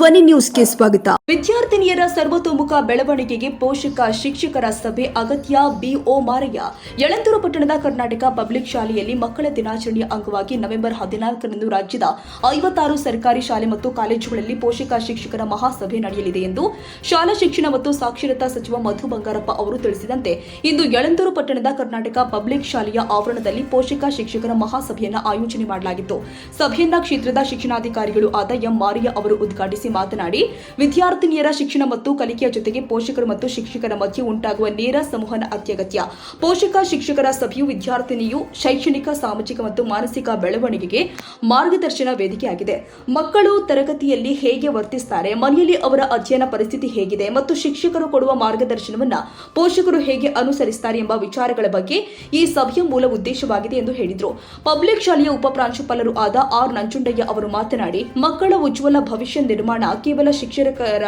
ಧ್ವನಿ ನ್ಯೂಸ್ಗೆ ಸ್ವಾಗತ. ವಿದ್ಯಾರ್ಥಿನಿಯರ ಸರ್ವತೋಮುಖ ಬೆಳವಣಿಗೆಗೆ ಪೋಷಕ ಶಿಕ್ಷಕರ ಸಭೆ ಅಗತ್ಯ ಬಿಒ ಮಾರಯ್ಯ. ಯಳಂದೂರು ಪಟ್ಟಣದ ಕರ್ನಾಟಕ ಪಬ್ಲಿಕ್ ಶಾಲೆಯಲ್ಲಿ ಮಕ್ಕಳ ದಿನಾಚರಣೆಯ ಅಂಗವಾಗಿ ನವೆಂಬರ್ ಹದಿನಾಲ್ಕರಂದು ರಾಜ್ಯದ ಐವತ್ತಾರು ಸರ್ಕಾರಿ ಶಾಲೆ ಮತ್ತು ಕಾಲೇಜುಗಳಲ್ಲಿ ಪೋಷಕ ಶಿಕ್ಷಕರ ಮಹಾಸಭೆ ನಡೆಯಲಿದೆ ಎಂದು ಶಾಲಾ ಶಿಕ್ಷಣ ಮತ್ತು ಸಾಕ್ಷರತಾ ಸಚಿವ ಮಧು ಬಂಗಾರಪ್ಪ ಅವರು ತಿಳಿಸಿದಂತೆ, ಇಂದು ಯಳಂದೂರು ಪಟ್ಟಣದ ಕರ್ನಾಟಕ ಪಬ್ಲಿಕ್ ಶಾಲೆಯ ಆವರಣದಲ್ಲಿ ಪೋಷಕ ಶಿಕ್ಷಕರ ಮಹಾಸಭೆಯನ್ನು ಆಯೋಜನೆ ಮಾಡಲಾಗಿತ್ತು. ಸಭೆಯನ್ನ ಕ್ಷೇತ್ರದ ಶಿಕ್ಷಣಾಧಿಕಾರಿಗಳು ಆದ ಎಂ ಮಾರಿಯ ಅವರು ಉದ್ಘಾಟಿಸಿ ಮಾತನಾಡಿ, ವಿದ್ಯಾರ್ಥಿನಿಯರ ಶಿಕ್ಷಣ ಮತ್ತು ಕಲಿಕೆಯ ಜೊತೆಗೆ ಪೋಷಕರು ಮತ್ತು ಶಿಕ್ಷಕರ ಮಧ್ಯೆ ಉಂಟಾಗುವ ನೇರ ಸಂವಹನ ಅತ್ಯಗತ್ಯ. ಪೋಷಕ, ಶಿಕ್ಷಕರ ಸಭೆಯು ವಿದ್ಯಾರ್ಥಿನಿಯು ಶೈಕ್ಷಣಿಕ, ಸಾಮಾಜಿಕ ಮತ್ತು ಮಾನಸಿಕ ಬೆಳವಣಿಗೆಗೆ ಮಾರ್ಗದರ್ಶನ ವೇದಿಕೆಯಾಗಿದೆ. ಮಕ್ಕಳು ತರಗತಿಯಲ್ಲಿ ಹೇಗೆ ವರ್ತಿಸುತ್ತಾರೆ ಮನೆಯಲ್ಲಿ ಅವರ ಅಧ್ಯಯನ ಪರಿಸ್ಥಿತಿ ಹೇಗಿದೆ ಮತ್ತು ಶಿಕ್ಷಕರು ಕೊಡುವ ಮಾರ್ಗದರ್ಶನವನ್ನು ಪೋಷಕರು ಹೇಗೆ ಅನುಸರಿಸುತ್ತಾರೆ ಎಂಬ ವಿಚಾರಗಳ ಬಗ್ಗೆ ಈ ಸಭೆಯ ಮೂಲ ಉದ್ದೇಶವಾಗಿದೆ ಎಂದು ಹೇಳಿದರು. ಪಬ್ಲಿಕ್ ಶಾಲೆಯ ಉಪ ಪ್ರಾಂಶುಪಾಲರು ಆದ ಆರ್ ನಂಜುಂಡಯ್ಯ ಅವರು ಮಾತನಾಡಿ, ಮಕ್ಕಳ ಉಜ್ವಲ ಭವಿಷ್ಯ ನಿರ್ಮಾಣ ಕೇವಲ ಶಿಕ್ಷಕರ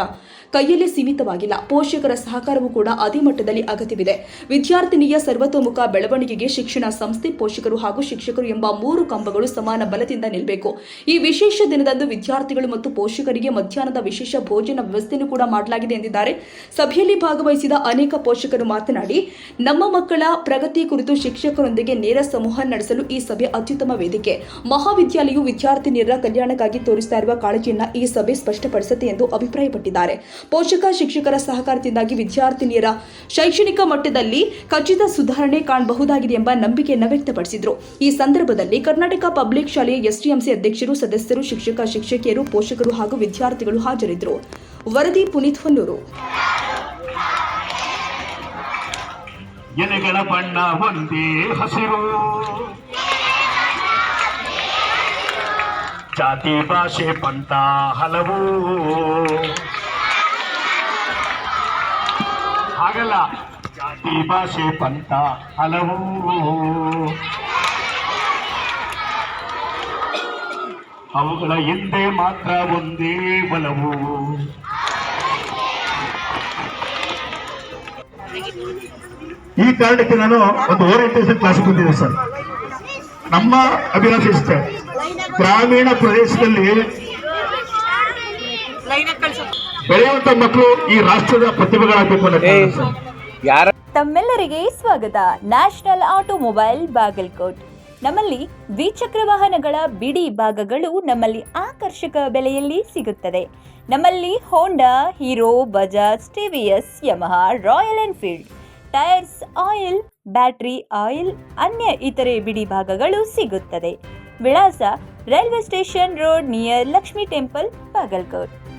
ಕೈಯಲ್ಲಿ ಸೀಮಿತವಾಗಿಲ್ಲ. ಪೋಷಕರ ಸಹಕಾರವೂ ಕೂಡ ಅದೇ ಮಟ್ಟದಲ್ಲಿ ಅಗತ್ಯವಿದೆ. ವಿದ್ಯಾರ್ಥಿನಿಯ ಸರ್ವತೋಮುಖ ಬೆಳವಣಿಗೆಗೆ ಶಿಕ್ಷಣ ಸಂಸ್ಥೆ, ಪೋಷಕರು ಹಾಗೂ ಶಿಕ್ಷಕರು ಎಂಬ ಮೂರು ಕಂಬಗಳು ಸಮಾನ ಬಲದಿಂದ ನಿಲ್ಲಬೇಕು ಈ ವಿಶೇಷ ದಿನದಂದು ವಿದ್ಯಾರ್ಥಿಗಳು ಮತ್ತು ಪೋಷಕರಿಗೆ ಮಧ್ಯಾಹ್ನದ ವಿಶೇಷ ಭೋಜನ ವ್ಯವಸ್ಥೆಯನ್ನು ಕೂಡ ಮಾಡಲಾಗಿದೆ ಎಂದಿದ್ದಾರೆ. ಸಭೆಯಲ್ಲಿ ಭಾಗವಹಿಸಿದ ಅನೇಕ ಪೋಷಕರು ಮಾತನಾಡಿ, ನಮ್ಮ ಮಕ್ಕಳ ಪ್ರಗತಿ ಕುರಿತು ಶಿಕ್ಷಕರೊಂದಿಗೆ ನೇರ ಸಂವಹನ ನಡೆಸಲು ಈ ಸಭೆ ಅತ್ಯುತ್ತಮ ವೇದಿಕೆ. ಮಹಾವಿದ್ಯಾಲಯವು ವಿದ್ಯಾರ್ಥಿನಿಯರ ಕಲ್ಯಾಣಕ್ಕಾಗಿ ತೋರಿಸ್ತಾ ಇರುವ ಕಾಳಜಿಯನ್ನ ಈ ಸಭೆ ಸ್ಪಷ್ಟಪಡಿಸುತ್ತೆ ಎಂದು ಅಭಿಪ್ರಾಯಪಟ್ಟಿದ್ದಾರೆ. ಪೋಷಕ, ಶಿಕ್ಷಕರ ಸಹಕಾರದಿಂದಾಗಿ ವಿದ್ಯಾರ್ಥಿನಿಯರ ಶೈಕ್ಷಣಿಕ ಮಟ್ಟದಲ್ಲಿ ಖಚಿತ ಸುಧಾರಣೆ ಕಾಣಬಹುದಾಗಿದೆ ಎಂಬ ನಂಬಿಕೆಯನ್ನು ವ್ಯಕ್ತಪಡಿಸಿದರು. ಈ ಸಂದರ್ಭದಲ್ಲಿ ಕರ್ನಾಟಕ ಪಬ್ಲಿಕ್ ಶಾಲೆಯ ಎಸ್ಡಿಎಂಸಿ ಅಧ್ಯಕ್ಷರು, ಸದಸ್ಯರು, ಶಿಕ್ಷಕ, ಶಿಕ್ಷಕಿಯರು, ಪೋಷಕರು ಹಾಗೂ ವಿದ್ಯಾರ್ಥಿಗಳು ಹಾಜರಿದ್ದರು. ವರದಿ, ಪುನೀತ್ ಹೊನ್ನೂರು. ಎಲೆಗಳ ಬಣ್ಣ ಒಂದೇ ಹಸಿರು. ಜಾತಿ ಭಾಷೆ ಪಂಥ ಹಲವು. ಹಾಗಲ್ಲ, ಜಾತಿ ಭಾಷೆ ಪಂಥ ಹಲವು. ಅವುಗಳ ಹಿಂದೆ ಮಾತ್ರ ಒಂದೇ ಬಲವು. ಈ ಕಾರಣಕ್ಕೆ ನಾನು ಒಂದು ಓರಿಯಂಟೇಷನ್ ಕ್ಲಾಸ್ ಬಂದಿದ್ದೆ ಸರ್. ನಮ್ಮ ಅಭಿಲಾಷೆ ಗ್ರಾಮೀಣ ಪ್ರದೇಶದಲ್ಲಿ ಬೆಳೆಯುವಂತ ಮಕ್ಕಳು ಈ ರಾಷ್ಟ್ರದ ಪ್ರತಿಭೆಗಳಾಗಬೇಕು ಯಾರ ತಮ್ಮೆಲ್ಲರಿಗೆ ಸ್ವಾಗತ. National automobile Bagalkot. ನಮ್ಮಲ್ಲಿ ದ್ವಿಚಕ್ರ ವಾಹನಗಳ ಬಿಡಿ ಭಾಗಗಳು ನಮ್ಮಲ್ಲಿ ಆಕರ್ಷಕ ಬೆಲೆಯಲ್ಲಿ ಸಿಗುತ್ತದೆ. ನಮ್ಮಲ್ಲಿ Honda Hero Bajaj TVS Yamaha Royal Enfield tyres oil battery oil ಅನ್ಯ ಇತರೆ ಬಿಡಿ ಭಾಗಗಳು ಸಿಗುತ್ತದೆ. ವಿಳಾಸ railway station road near Lakshmi temple Bagalkot.